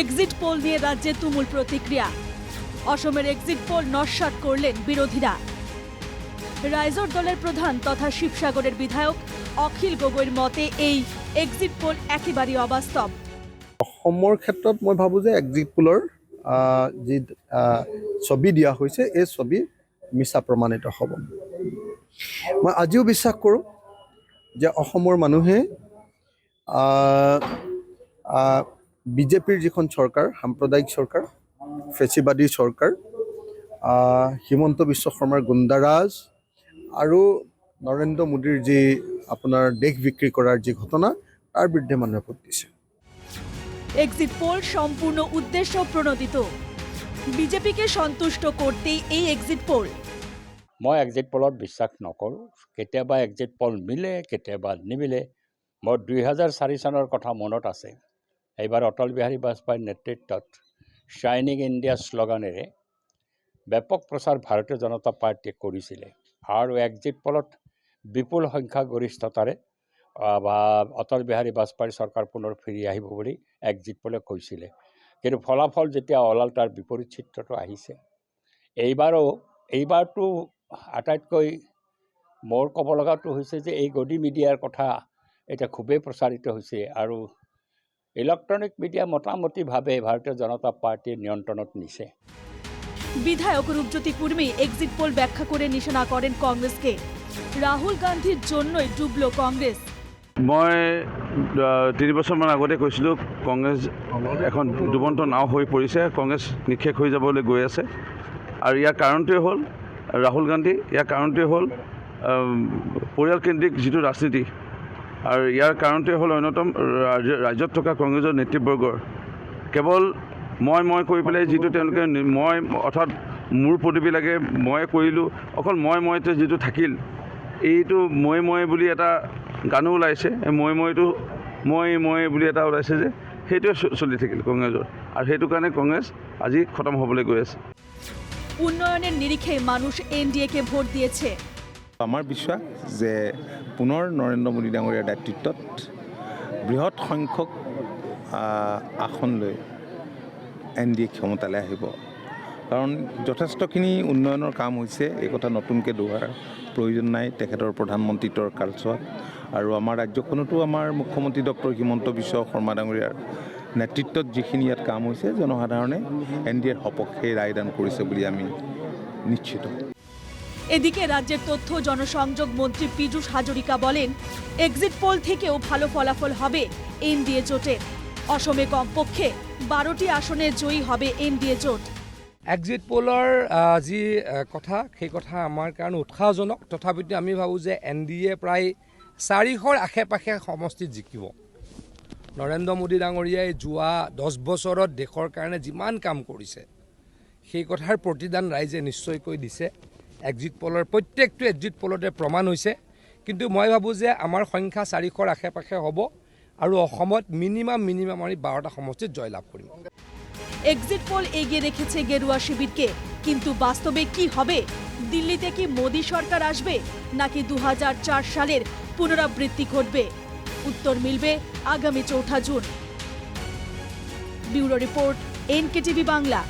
Exit pole নিয়ে রাজ্যে তুমুল প্রতিক্রিয়া। অসমের এক্সিট পোল নস্যাৎ করলেন বিরোধীরা। রাইজোর দলের প্রধান তথা শিবসাগরের বিধায়ক অখিল গগৈর মতে এই এক্সিট পোল একেবারেই অবাস্তব। অসমৰ ক্ষেত্ৰত মই ভাবোঁ যে এক্সিট পোলৰ যি ছবি দিয়া হৈছে, এই ছবি মিছা প্ৰমাণিত হ'ব। মই আজিও বিশ্বাস কৰোঁ যে অসমৰ মানুহে বিজেপিৰ যিখন চৰকাৰ সাম্প্ৰদায়িক চৰকাৰ ফেচিবাদী চৰকাৰ হিমন্ত বিশ্ব শৰ্মাৰ গুণ্ডাৰাজ আৰু নৰেন্দ্ৰ মোদীৰ যি আপোনাৰ দেশ বিক্ৰী কৰাৰ যি ঘটনা তাৰ বিৰুদ্ধে মানুহে ভোট দিছে। এক্সিট পোল সম্পূর্ণ উদ্দেশ্য প্রণোদিত বিজেপিকে সন্তুষ্ট করতেই এই এক্সিট পোল মই এক্সিট পলত বিশ্বাস নকৰোঁ। কেতিয়াবা এক্সিট পল মিলে কেতিয়াবা নিমিলে। মোৰ দুই হাজাৰ চাৰি চনৰ কথা মনত আছে। এইবাৰ অটল বিহাৰী বাজপেয়ীৰ নেতৃত্বত শ্বাইনিং ইণ্ডিয়া শ্লোগানেৰে ব্যাপক প্ৰচাৰ ভাৰতীয় জনতা পাৰ্টীয়ে কৰিছিলে। আৰু এক্সিট পলত বিপুল সংখ্যাগৰিষ্ঠতাৰে বা অটল বিহাৰী বাজপেয়ীৰ চৰকাৰ পুনৰ ফিৰি আহিব বুলি এক্সিট পলে কৈছিলে। কিন্তু ফলাফল যেতিয়া ওলাল তাৰ বিপৰীত চিত্ৰটো আহিছে। এইবাৰো এইবাৰটো আটাইতকৈ মোৰ ক'ব লগাটো হৈছে যে এই গদি মিডিয়াৰ কথা এতিয়া খুবেই প্ৰচাৰিত হৈছে। আৰু ইলেক্ট্ৰনিক মিডিয়া মোটামুটিভাৱে ভাৰতীয় জনতা পাৰ্টীৰ নিয়ন্ত্ৰণত নিছে। বিধায়ক রূপজ্যোতি কুর্মী এক্সিট পোল ব্যাখ্যা করে নিশানা করেন কংগ্রেসকে। রাহুল গান্ধীর জন্যই ডুবল কংগ্রেস। মই তিনি বছৰমান আগতে কৈছিলোঁ কংগ্ৰেছ এখন ডুবন্ত নাও হৈ পৰিছে কংগ্ৰেছ নিশেষ হৈ যাবলৈ গৈ আছে। আৰু ইয়াৰ কাৰণটোৱে হ'ল ৰাহুল গান্ধী ইয়াৰ কাৰণটোৱে হ'ল পৰিয়ালকেন্দ্ৰিক যিটো ৰাজনীতি আৰু ইয়াৰ কাৰণটোৱে হ'ল অন্যতম ৰাজ্য- ৰাজ্যত থকা কংগ্ৰেছৰ নেতৃবৰ্গৰ। কেৱল মই মই কৰি পেলাই যিটো তেওঁলোকে মই, অৰ্থাৎ মোৰ প্ৰতিবিলাকে ময়ে কৰিলোঁ, অকল মই, মইতে যিটো থাকিল, এইটো মই মই বুলি এটা গানো ওলাইছে মই, মইটো মই মই বুলি এটা ওলাইছে যে, সেইটোৱে চলি থাকিল কংগ্ৰেছৰ। আৰু সেইটো কাৰণে কংগ্ৰেছ আজি খতম হ'বলৈ গৈ আছে। উন্নয়নের নিরিখে মানুষ এনডিএকে ভোট দিয়েছে। আমাৰ বিশ্বাস যে পুনৰ নৰেন্দ্ৰ মোদী ডাঙৰীয়াৰ নেতৃত্বত বৃহৎ সংখ্যক আসন লৈ এন ডি এ ক্ষমতালৈ আহিব। কাৰণ যথেষ্টখিনি উন্নয়নৰ কাম হৈছে, এই কথা নতুনকৈ দোহাৰ প্ৰয়োজন নাই, তেখেতৰ প্ৰধানমন্ত্ৰীত্বৰ কালচোৱাত আৰু আমাৰ ৰাজ্যখনতো আমাৰ মুখ্যমন্ত্ৰী ডক্টৰ হিমন্ত বিশ্ব শৰ্মা ডাঙৰীয়াৰ নেতৃত্বত যিখিনি ইয়াত কাম হৈছে, জনসাধাৰণে এন ডি এৰ সপক্ষে ৰায়দান কৰিছে বুলি আমি নিশ্চিত। এদিকে রাজ্যের তথ্য জনসংযোগ মন্ত্রী পীযূষ হাজরিকা বলেন এক্সিট পোল থেকেও ভালো ফলাফল হবে এনডিএ জোটের অসমে কমপক্ষে বারোটি আসনে জয়ী হবে এনডিএ জোট। এক্সিট পোলৰ যি কথা, সেই কথা আমাৰ কাৰণে উৎসাহজনক। তথাপিতো আমি ভাবোঁ যে এন ডি এ প্ৰায় চাৰিশৰ আশে পাশে সমষ্টিত জিকিব। নৰেন্দ্ৰ মোদী ডাঙৰীয়াই যোৱা দহ বছৰত দেশৰ কাৰণে যিমান কাম কৰিছে, সেই কথাৰ প্ৰতিদান ৰাইজে নিশ্চয়কৈ দিছে। এক্সিট পলৰ প্ৰত্যেকটো এক্সিট পলতে প্ৰমাণ হৈছে। কিন্তু মই ভাবোঁ যে আমাৰ সংখ্যা চাৰিশৰ আশে পাশে হ'ব আৰু অসমত মিনিমাম মিনিমাম আমি বাৰটা সমষ্টিত জয়লাভ কৰিম। এক্সিট পোল এগিয়ে রেখেছে গেরুয়া শিবিরকে। কিন্তু বাস্তবে কি হবে? দিল্লিতে কি মোদী সরকার আসবে? নাকি দু সালের পুনরাবৃত্তি ঘটবে? উত্তর মিলবে আগামী চৌঠা June. Bureau report, NKTV Bangla.